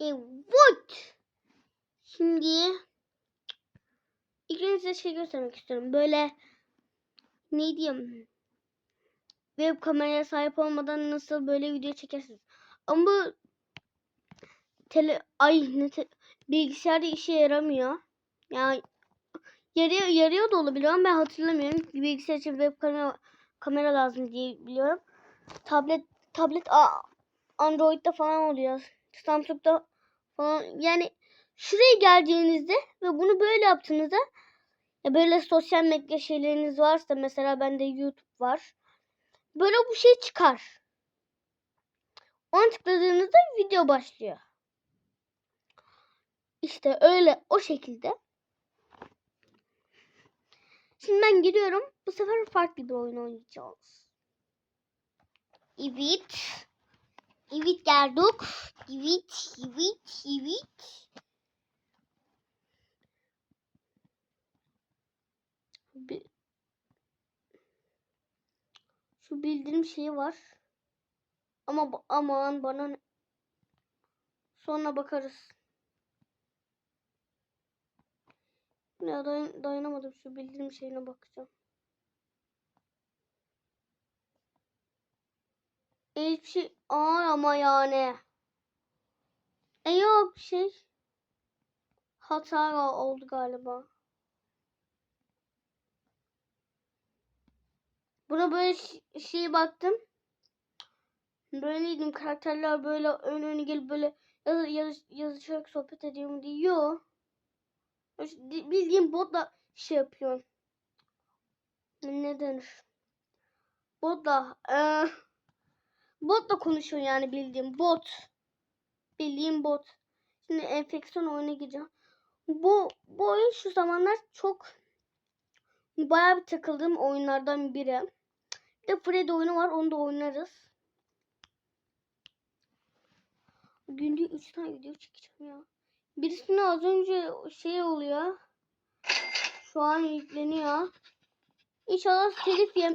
Evet. Şimdi İlk şey göstermek istiyorum. Böyle ne diyeyim? Web kameraya sahip olmadan nasıl böyle video çekersiniz. Ama bu tele ay ne te, bilgisayarda işe yaramıyor. Yani yarıyor yarıyor da olabilir ama ben hatırlamıyorum. Bilgisayar için web kamera kamera lazım diye biliyorum. Tablet tablet a, Android'de falan oluyor. Samsung'da yani şuraya geleceğinizde ve bunu böyle yaptığınızda ya böyle sosyal medya şeyleriniz varsa mesela bende YouTube var. Böyle bu şey çıkar. Onu tıkladığınızda video başlıyor. İşte öyle o şekilde. Şimdi ben gidiyorum. Bu sefer farklı bir oyun oynayacağız. Evet. Evet geldik. Evet, evet, evet. Şu bildirim şeyi var. Ama aman bana ne- sonra bakarız. Ya dayan dayanamadım şu bildirim şeyine bakacağım. Hiçbir şey Aa, ama yani. E yok bir şey. Hata oldu galiba. Buna böyle şey baktım. Böyle neydim karakterler böyle ön öne gelip böyle yaz, yaz, yazışarak sohbet ediyor mu. Öyle Bildiğin botla şey yapıyor. Ne denir? Botla. eee, botla konuşuyor yani bildiğim bot. Bildiğim bot. Şimdi enfeksiyon oyuna gireceğim. Bu, bu oyun şu zamanlar çok bayağı bir takıldığım oyunlardan biri. Bir de Freddy oyunu var. Onu da oynarız. Günde 3 tane video çekeceğim ya. Birisine az önce şey oluyor. Şu an yükleniyor. İnşallah telif yem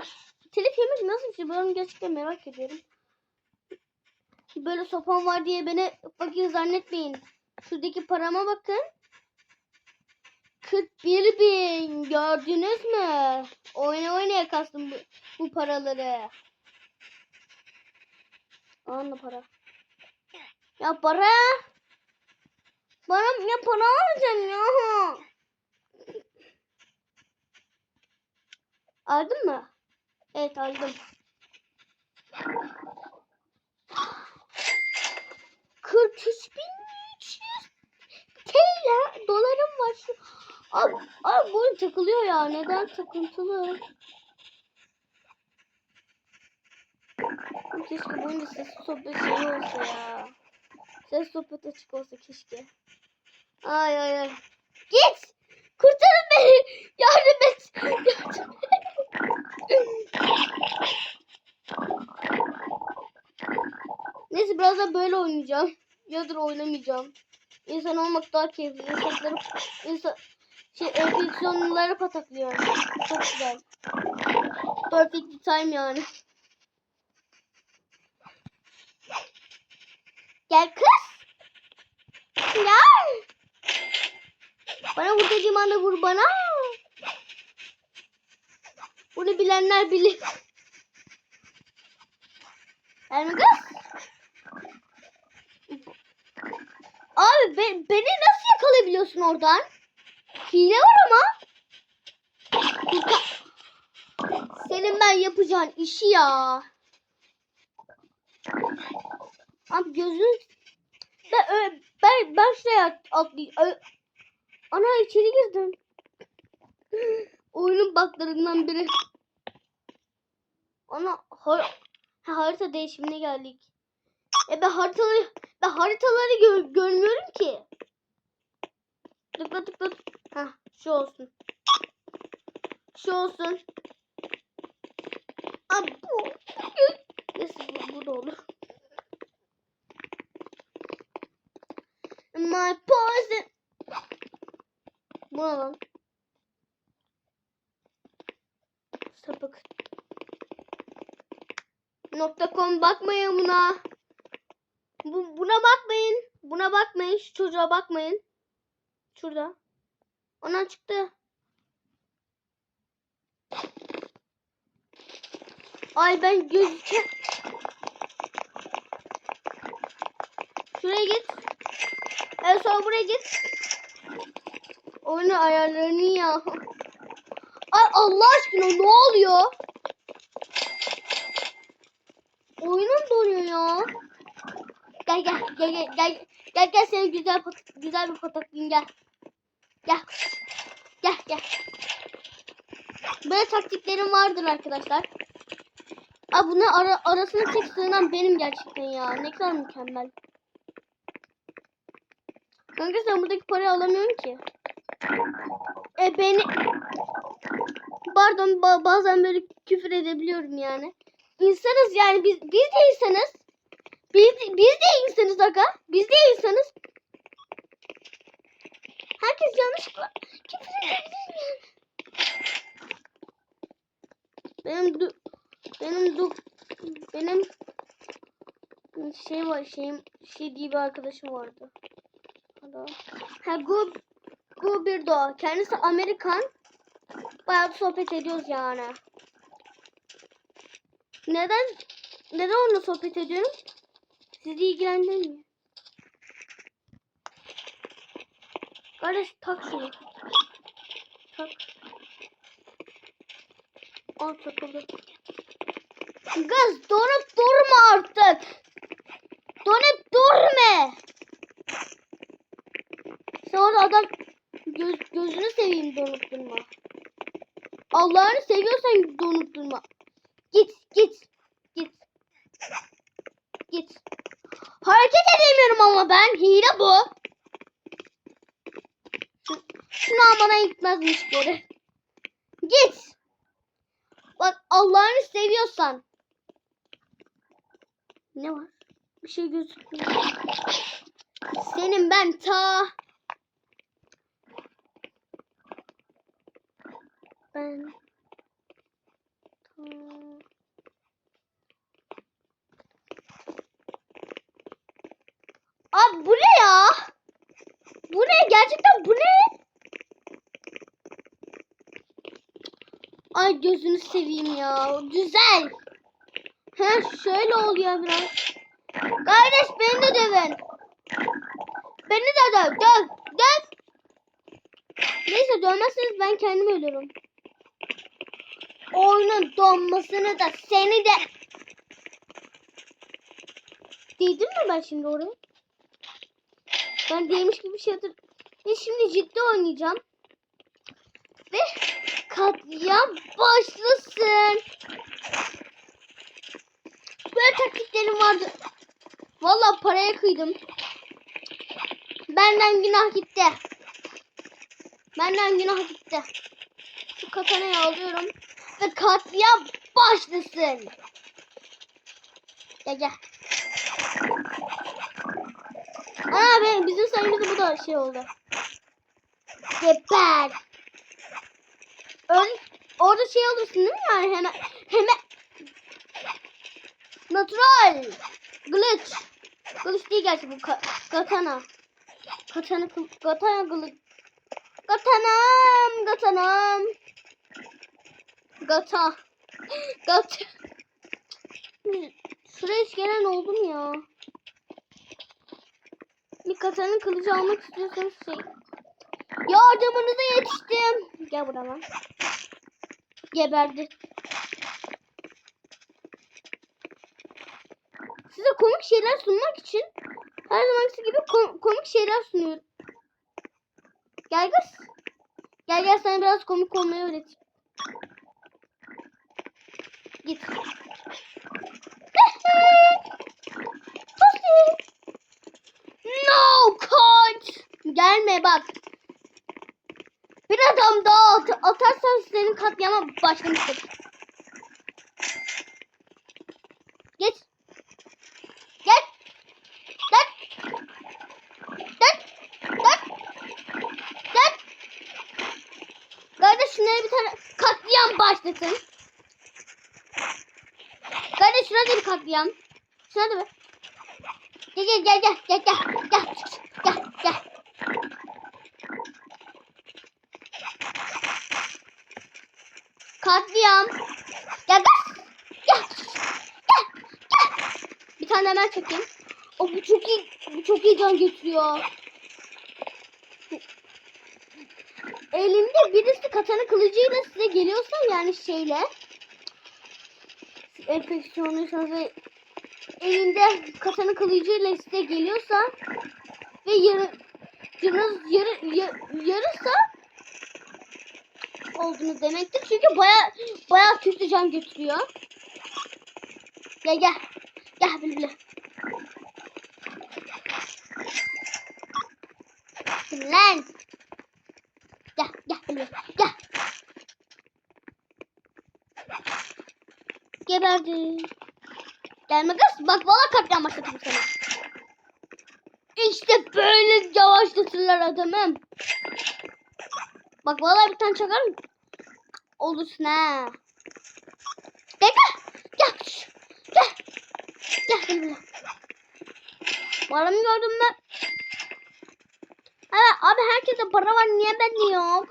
telif yemek nasıl bir şey? Ben gerçekten merak ediyorum. Böyle sopam var diye beni fakir zannetmeyin. Şuradaki parama bakın. 41 bin gördünüz mü? Oyna oynaya kastım bu, bu paraları. Anla para. Ya para. Bana ya para alacaksın ya. Aldın mı? Evet aldım. Abi, abi bu takılıyor ya. Neden takıntılı? Keşke bu oyunda ses sohbet şey olsa ya. Ses sohbet açık olsa keşke. Ay ay ay. Git! Kurtarın beni! Yardım et! Yardım! Neyse birazdan böyle oynayacağım. Yadır oynamayacağım. İnsan olmak daha keyifli. İnsanları, insan, şey, enfeksiyonları pataklıyor. Çok güzel. Perfect time yani. Gel kız. Gel. Bana vur dediğim anda vur bana. Bunu bilenler bilir. Gel mi kız? Abi be- beni nasıl yakalayabiliyorsun oradan? Hile var ama. Senin ben yapacağın işi ya. Abi gözün ben ben ben şuraya atlayayım. Ana içeri girdim. Oyunun buglarından biri. Ana har ha, harita değişimine geldik. E ben haritaları ben haritaları gör görmüyorum ki. Tıkla tıkla. Ha şu olsun. Şu olsun. Abi bu. Neyse bu, bu da olur. My poison. Bu ne lan? Sapık. Nokta com bakmayın buna. Bu, buna bakmayın. Buna bakmayın. Şu çocuğa bakmayın. Şurada. Ondan çıktı. Ay ben gözüke... Şuraya git. En son buraya git. Oyunu ayarlarını ya. Ay Allah aşkına ne oluyor? Oyunum donuyor ya. Gel gel gel gel gel gel gel seni güzel güzel bir fotoğraflayayım gel. Gel. Gel gel. Böyle taktiklerim vardır arkadaşlar. Aa bunu ara, arasına tek sığınan benim gerçekten ya. Ne kadar mükemmel. Kanka sen buradaki parayı alamıyorsun ki. E beni... Pardon ba- bazen böyle küfür edebiliyorum yani. İnsanız yani biz biz de insanız. Biz biz de insanız aga. Biz de insanız. Herkes yanlışlıkla küfür. Benim du benim du benim şey var şeyim şey diye bir arkadaşım vardı. Ha Gu Gu bir doğa. Kendisi Amerikan. Bayağı sohbet ediyoruz yani. Neden neden onunla sohbet ediyorum? Sizi ilgilendirmiyor. Kardeş tak. Tak. Al takıldı. Kız donup durma artık. Donup durma. Sen orada adam göz, gözünü seveyim donup durma. Allah'ını seviyorsan donup durma. Git git git. Git. Hareket edemiyorum ama ben. Hile bu. Şu- Şunu almana gitmezmiş geri. Git. Bak Allah'ını seviyorsan. Ne var? Bir şey gözükmüyor. Senin ben ta ben ta Abi bu ne ya? Bu ne? Gerçekten bu ne? Ay gözünü seveyim ya. Güzel. He şöyle oluyor biraz. Kardeş beni de dövün. Beni de döv. Döv. Döv. Neyse dövmezseniz ben kendim ölürüm. Oyunun donmasını da seni de... Değdim mi ben şimdi oraya? Ben değmiş gibi bir şey hatır... Ve şimdi ciddi oynayacağım. Ve katliam başlasın. Böyle taktiklerim vardı. Vallahi paraya kıydım. Benden günah gitti. Benden günah gitti. Şu katanayı alıyorum. Ve katliam başlasın. Gel gel. Aa benim bizim sayımızda bu da şey oldu. Geber. Ön, orada şey olursun değil mi? Yani hemen hemen. Natural. Glitch. Glitch değil gerçi bu. Ka, katana. Katana katana glitch. Katanam katanam. Gata. Gata hiç gelen oldu mu ya? Bir katanın kılıcı almak istiyorsanız şey Yardımınıza yetiştim. Gel buraya lan. Geberdi. Size komik şeyler sunmak için her zamanki gibi kom- komik şeyler sunuyorum. Gel kız. Gel gel sana biraz komik olmayı öğreteyim. Git. no coach. Gelme bak. Bir adam daha at atarsan senin katliama başlamıştır. Geç. Gel. Gel. Gel. Gel. Gel. Kardeş şunlara bir tane katliam başlasın. Kardeş şuna bir katliam. Şuna da bir. Gel gel gel gel gel gel. Gel. Geliyorum. Gel gel. Gel. Gel. Gel. Bir tane hemen çekeyim. O bu çok iyi. Bu çok iyi can getiriyor. Elinde birisi katana kılıcıyla size geliyorsa yani şeyle enfeksiyonluysanız ve elinde katana kılıcıyla size geliyorsa ve yarı canınız yarı, ya- yarısa olduğunu demektir. Çünkü baya baya kötü can götürüyor. Gel gel. Gel bile Lan. Gel gel bile gel. Geberdi. Gelme kız. Bak valla kalpten başlatırım seni. İşte böyle yavaşlatırlar adamım. Bak vallahi bir tane çakarım. Olursun ha. Gel gel. Gel. Gel. Gel gel. Paramı gördüm ben. Evet abi herkese para var niye bende yok?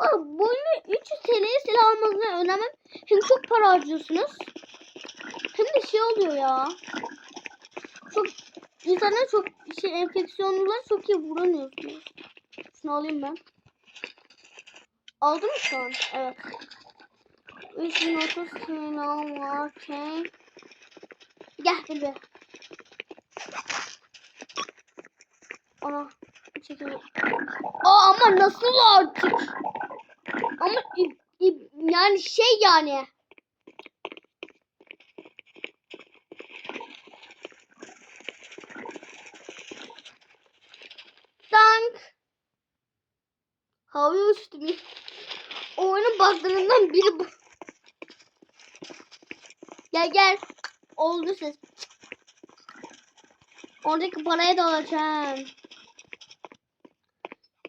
Oğlum bu oyunu 300 TL'ye silah almanızı önemli. Hem çok para harcıyorsunuz. Hem de şey oluyor ya. Çok insanlar çok şey enfeksiyonlular çok iyi vuramıyorsunuz. Şunu alayım ben. Aldım şu an? Evet. 3030 silah var. Okay. Gel bir be. Ana. Çekiyorum. Aa ama nasıl artık? Ama yani şey yani. Dank. Havaya uçtum. ya. O oyunun biri bu. Gel gel. Oldu ses. Oradaki paraya da alacağım.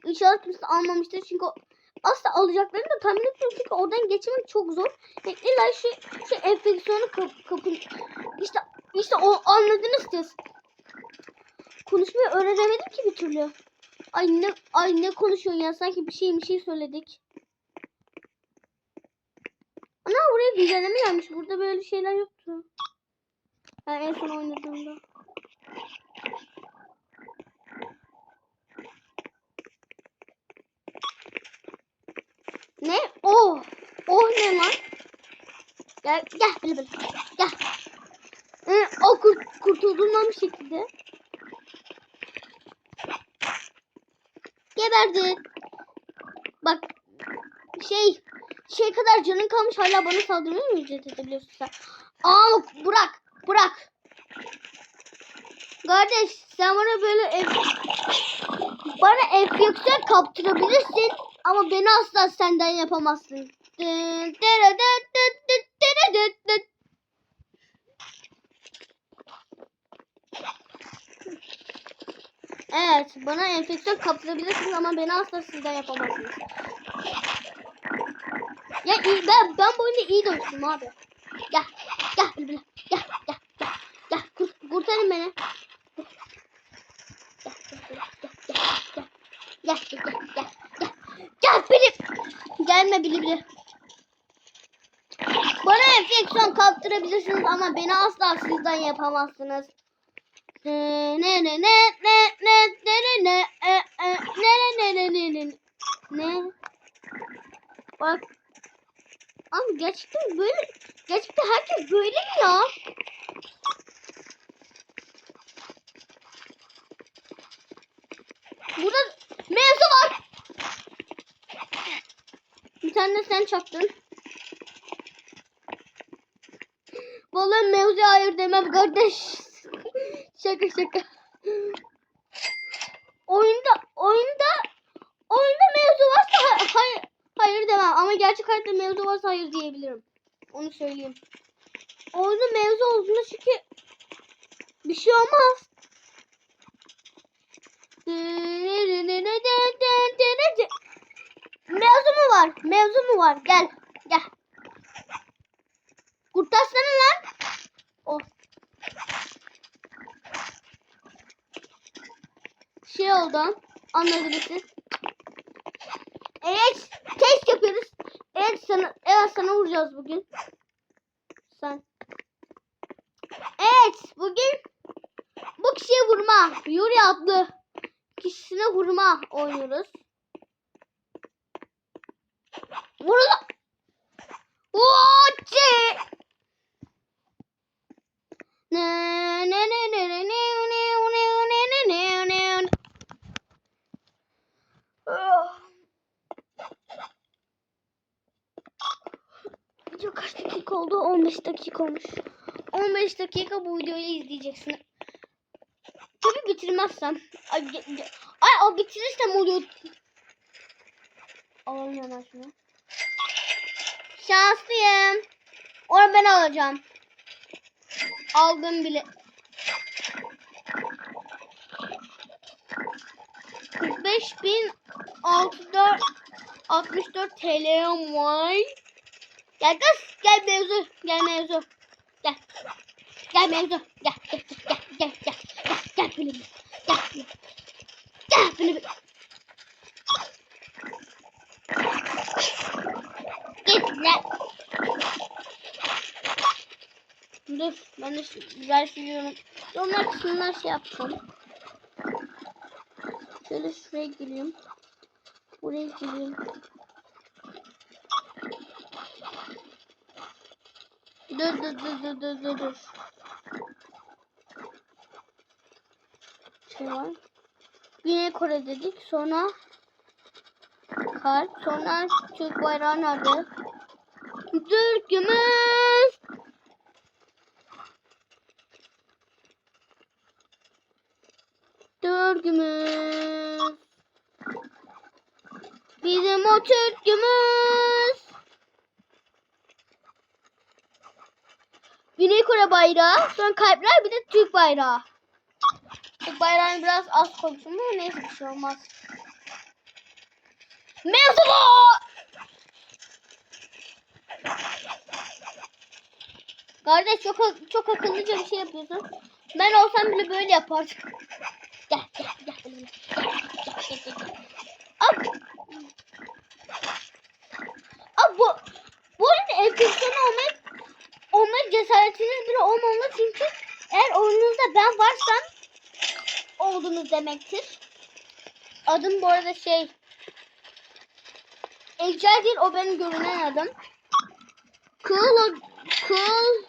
İnşallah kimse almamıştır çünkü aslında alacaklarını da tahmin etmiyorum çünkü oradan geçmek çok zor. Yani illa şu, şu enfeksiyonu kap, kapın. İşte, işte o anladınız siz. Konuşmayı öğrenemedim ki bir türlü. Ay ne, ay ne konuşuyorsun ya sanki bir şey bir şey söyledik. Ana buraya güncelleme gelmiş. Burada böyle şeyler yoktu. Ben en son oynadığımda. Ne? Oh. Oh ne lan? Gel gel bil bil. Gel. Ee, o kurt, kurtulduğundan bir şekilde. Geberdi. Bak şey şey kadar canın kalmış hala bana saldırmaya mı ücret edebiliyorsun sen? Aa bırak bırak. Kardeş sen bana böyle ev, bana enfeksiyon kaptırabilirsin ama beni asla senden yapamazsın. Evet, bana enfeksiyon kaptırabilirsiniz ama beni asla sizden yapamazsınız. Ben ben bu oyunda iyi dövüştüm abi. Gel, gel Bülbül, gel, gel, gel, gel, kur, kurtarın beni. Gel, gel, gel, gel, gel, gel, gel, gel, gel, gel, Bilip. Gelme Bili Bili. Bana enfeksiyon kaptırabilirsiniz ama beni asla sizden yapamazsınız. Ne ne ne ne ne ne e, e, ne ne ne ne ne ne ne Bak Abi gerçekten böyle gerçekten herkes böyle mi ya? Burada mevzu var. Bir tane sen çaktın. Vallahi mevzuya hayır demem kardeş. şaka şaka. Oyunda oyunda oyunda mevzu varsa ha- hayır hayır demem ama gerçek hayatta mevzu varsa hayır diyebilirim. Onu söyleyeyim. Oyunda mevzu olduğunda çünkü bir şey olmaz. Mevzu mu var? Mevzu mu var? Gel. Gel. Kurtarsana lan. Oh. Şey oldu. Anladınız siz. Evet. Sana evet sana vuracağız bugün. Sen. Evet bugün bu kişiye vurma. Yuri adlı kişisine vurma oynuyoruz. Vurun. 15 dakika olmuş. 15 dakika bu videoyu izleyeceksin. Tabii bitirmezsem. Ay, ay o bitirirsem oluyor. Alalım hemen şunu. Şanslıyım. Onu ben alacağım. Aldım bile. 45 bin 64 64 TL var. Gel kız gel mevzu gel mevzu gel gel mevzu gel gel gel gel gel gel gel gel gel gel böyle bir- git lan dur ben de güzel siliyorum onlar kısımlar şey yapacağım şöyle şuraya gireyim buraya gireyim Dur dur dur dur dur dur dur. Şey var. Güney Kore dedik. Sonra kalp. Sonra Türk bayrağı nerede? Türk'ümüz. Türk'ümüz. Bizim o Türk'ümüz. Güney Kore bayrağı, sonra kalpler bir de Türk bayrağı. Türk bayrağını biraz az koydum ama neyse bir şey olmaz. Mevzu bu! Kardeş çok çok akıllıca bir şey yapıyorsun. Ben olsam bile böyle yapardım. Gel gel gel. böyle, Gel gel gel gel. Ab, ab bu bu arada enfeksiyon olmayı olma cesaretiniz bile olmamalı çünkü eğer oyununuzda ben varsam oldunuz demektir. Adım bu arada şey Ecel değil o benim görünen adım. Cool cool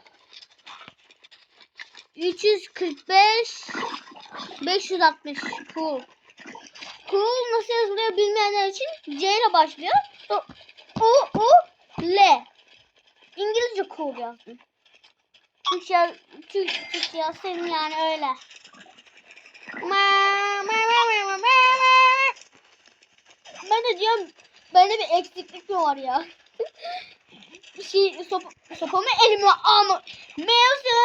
345 560 cool. Cool nasıl yazılıyor bilmeyenler için C ile başlıyor. U U L. İngilizce cool yazdım. Türkçe, Türk, Türkçe yazsaydım yani öyle. Ben de diyorum bende bir eksiklik mi var ya? bir şey sop, sopamı elime alma. Mevzu.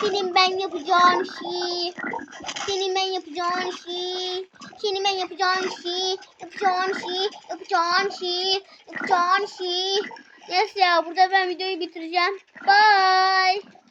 Senin ben yapacağım şey. Senin ben yapacağım şey. Senin ben yapacağım şey. Yapacağım şey. Yapacağım şey. Yapacağım şey. Neyse ya burada ben videoyu bitireceğim. Bye.